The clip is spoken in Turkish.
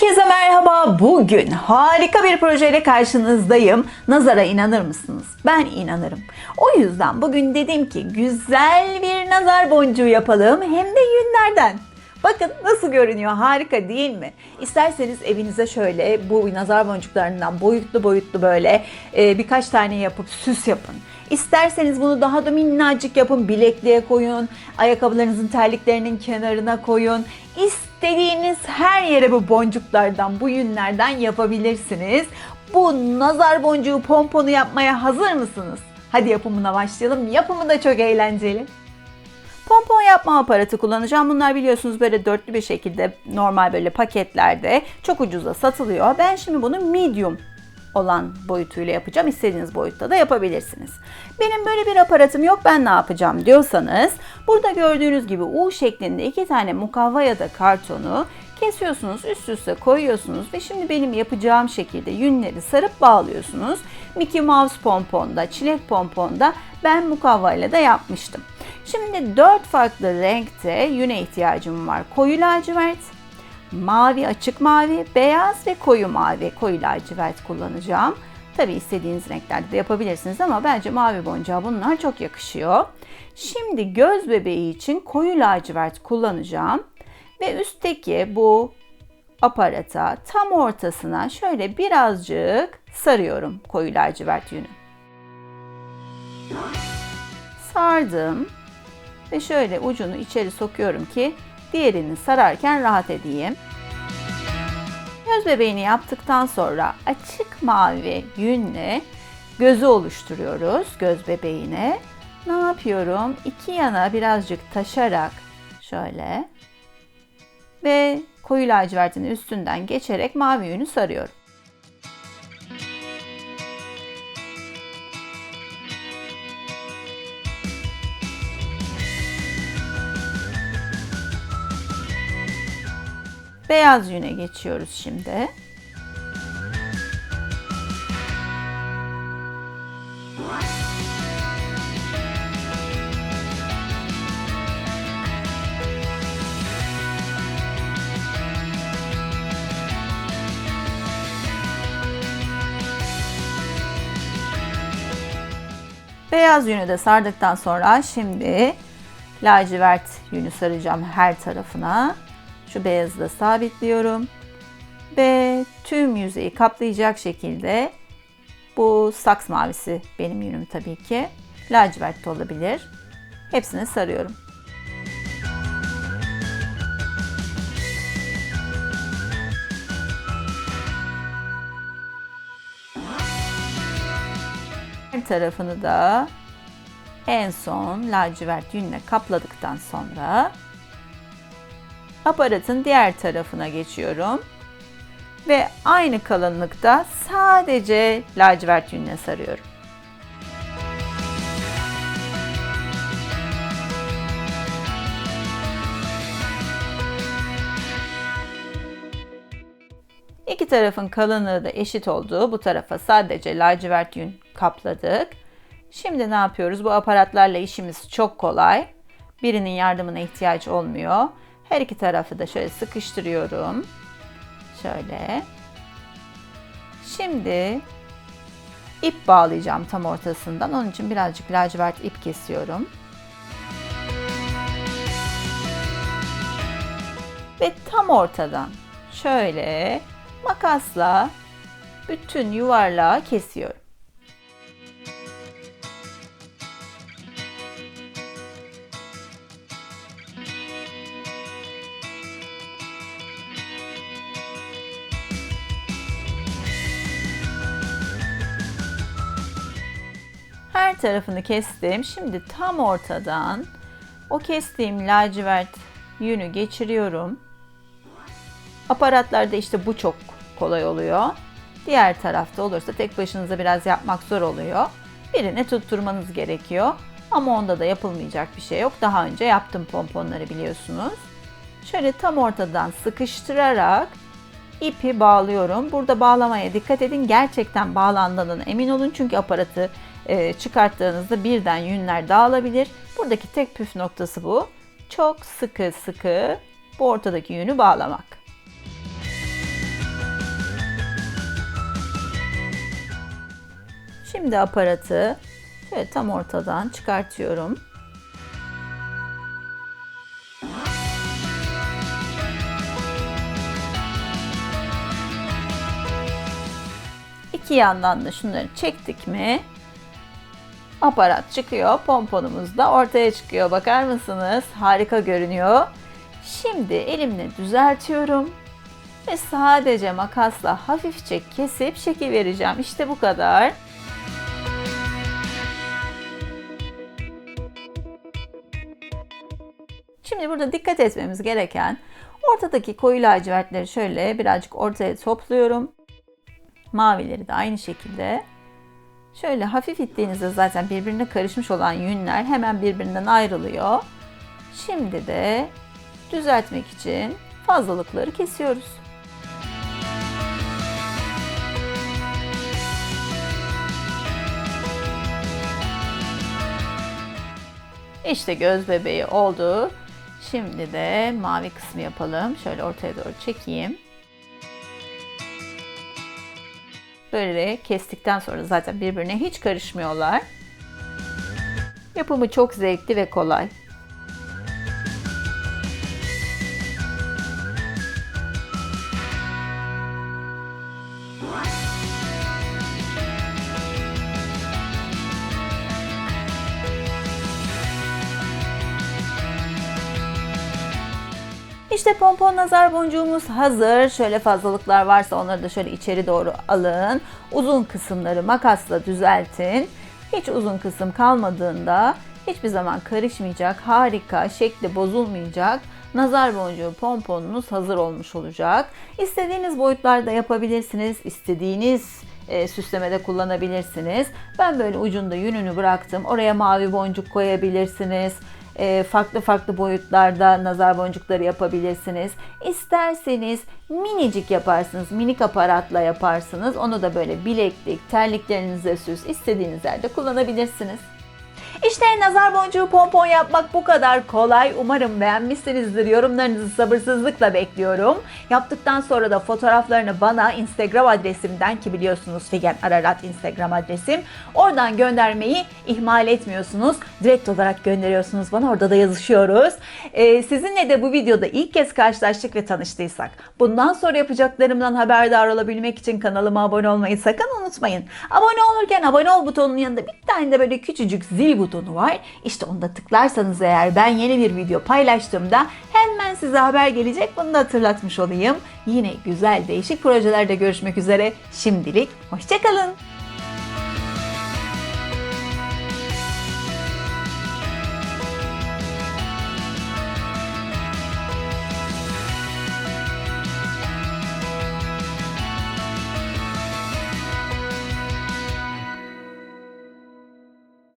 Herkese merhaba. Bugün harika bir projeyle karşınızdayım. Nazara inanır mısınız? Ben inanırım. O yüzden bugün dedim ki güzel bir nazar boncuğu yapalım hem de yünlerden. Bakın nasıl görünüyor harika değil mi? İsterseniz evinize şöyle bu nazar boncuklarından boyutlu boyutlu böyle e, birkaç tane yapıp süs yapın. İsterseniz bunu daha da minnacık yapın, bilekliğe koyun, ayakkabılarınızın terliklerinin kenarına koyun. İstediğiniz her yere bu boncuklardan, bu yünlerden yapabilirsiniz. Bu nazar boncuğu pomponu yapmaya hazır mısınız? Hadi yapımına başlayalım. Yapımı da çok eğlenceli. Pompon yapma aparatı kullanacağım. Bunlar biliyorsunuz böyle dörtlü bir şekilde normal böyle paketlerde çok ucuza satılıyor. Ben şimdi bunu medium olan boyutuyla yapacağım. İstediğiniz boyutta da yapabilirsiniz. Benim böyle bir aparatım yok ben ne yapacağım diyorsanız burada gördüğünüz gibi U şeklinde iki tane mukavva ya da kartonu kesiyorsunuz üst üste koyuyorsunuz ve şimdi benim yapacağım şekilde yünleri sarıp bağlıyorsunuz. Mickey Mouse pomponda, çilek pomponda ben mukavva da yapmıştım. Şimdi dört farklı renkte yüne ihtiyacım var. Koyu lacivert, mavi, açık mavi, beyaz ve koyu mavi, koyu lacivert kullanacağım. Tabi istediğiniz renklerde de yapabilirsiniz ama bence mavi boncuğa bunlar çok yakışıyor. Şimdi göz bebeği için koyu lacivert kullanacağım. Ve üstteki bu aparata tam ortasına şöyle birazcık sarıyorum koyu lacivert yünü. Sardım ve şöyle ucunu içeri sokuyorum ki diğerini sararken rahat edeyim. Göz bebeğini yaptıktan sonra açık mavi yünle gözü oluşturuyoruz göz bebeğine. Ne yapıyorum? İki yana birazcık taşarak şöyle ve koyu lacivertin üstünden geçerek mavi yünü sarıyorum. Beyaz yüne geçiyoruz şimdi. Beyaz yünü de sardıktan sonra şimdi lacivert yünü saracağım her tarafına. Şu beyazı da sabitliyorum. Ve tüm yüzeyi kaplayacak şekilde bu saks mavisi benim yünüm tabii ki. Lacivert olabilir. Hepsini sarıyorum. Her tarafını da en son lacivert yünle kapladıktan sonra aparatın diğer tarafına geçiyorum. Ve aynı kalınlıkta sadece lacivert yünle sarıyorum. İki tarafın kalınlığı da eşit olduğu bu tarafa sadece lacivert yün kapladık. Şimdi ne yapıyoruz? Bu aparatlarla işimiz çok kolay. Birinin yardımına ihtiyaç olmuyor. Her iki tarafı da şöyle sıkıştırıyorum. Şöyle. Şimdi ip bağlayacağım tam ortasından. Onun için birazcık lacivert ip kesiyorum. Ve tam ortadan şöyle makasla bütün yuvarlağı kesiyorum. Tarafını kestim. Şimdi tam ortadan o kestiğim lacivert yünü geçiriyorum. Aparatlarda işte bu çok kolay oluyor. Diğer tarafta olursa tek başınıza biraz yapmak zor oluyor. Birine tutturmanız gerekiyor. Ama onda da yapılmayacak bir şey yok. Daha önce yaptım pomponları biliyorsunuz. Şöyle tam ortadan sıkıştırarak ipi bağlıyorum. Burada bağlamaya dikkat edin. Gerçekten bağlandığından emin olun. Çünkü aparatı ee, çıkarttığınızda birden yünler dağılabilir. Buradaki tek püf noktası bu. Çok sıkı sıkı bu ortadaki yünü bağlamak. Şimdi aparatı şöyle tam ortadan çıkartıyorum. İki yandan da şunları çektik mi aparat çıkıyor. Pomponumuz da ortaya çıkıyor. Bakar mısınız? Harika görünüyor. Şimdi elimle düzeltiyorum. Ve sadece makasla hafifçe kesip şekil vereceğim. İşte bu kadar. Şimdi burada dikkat etmemiz gereken ortadaki koyu lacivertleri şöyle birazcık ortaya topluyorum. Mavileri de aynı şekilde. Şöyle hafif ittiğinizde zaten birbirine karışmış olan yünler hemen birbirinden ayrılıyor. Şimdi de düzeltmek için fazlalıkları kesiyoruz. İşte göz bebeği oldu. Şimdi de mavi kısmı yapalım. Şöyle ortaya doğru çekeyim. Böyle kestikten sonra zaten birbirine hiç karışmıyorlar. Yapımı çok zevkli ve kolay. İşte pompon nazar boncuğumuz hazır. Şöyle fazlalıklar varsa onları da şöyle içeri doğru alın. Uzun kısımları makasla düzeltin. Hiç uzun kısım kalmadığında hiçbir zaman karışmayacak, harika, şekli bozulmayacak nazar boncuğu pomponunuz hazır olmuş olacak. İstediğiniz boyutlarda yapabilirsiniz. İstediğiniz e, süslemede kullanabilirsiniz. Ben böyle ucunda yününü bıraktım. Oraya mavi boncuk koyabilirsiniz. E, farklı farklı boyutlarda nazar boncukları yapabilirsiniz. İsterseniz minicik yaparsınız, minik aparatla yaparsınız. Onu da böyle bileklik, terliklerinize süs, istediğiniz yerde kullanabilirsiniz. İşte nazar boncuğu pompon yapmak bu kadar kolay. Umarım beğenmişsinizdir. Yorumlarınızı sabırsızlıkla bekliyorum. Yaptıktan sonra da fotoğraflarını bana Instagram adresimden ki biliyorsunuz Figen Ararat Instagram adresim. Oradan göndermeyi ihmal etmiyorsunuz. Direkt olarak gönderiyorsunuz bana. Orada da yazışıyoruz. Ee, sizinle de bu videoda ilk kez karşılaştık ve tanıştıysak bundan sonra yapacaklarımdan haberdar olabilmek için kanalıma abone olmayı sakın unutmayın. Abone olurken abone ol butonunun yanında bir tane de böyle küçücük zil butonu var. İşte onu da tıklarsanız eğer ben yeni bir video paylaştığımda hemen size haber gelecek. Bunu da hatırlatmış olayım. Yine güzel değişik projelerde görüşmek üzere. Şimdilik hoşçakalın.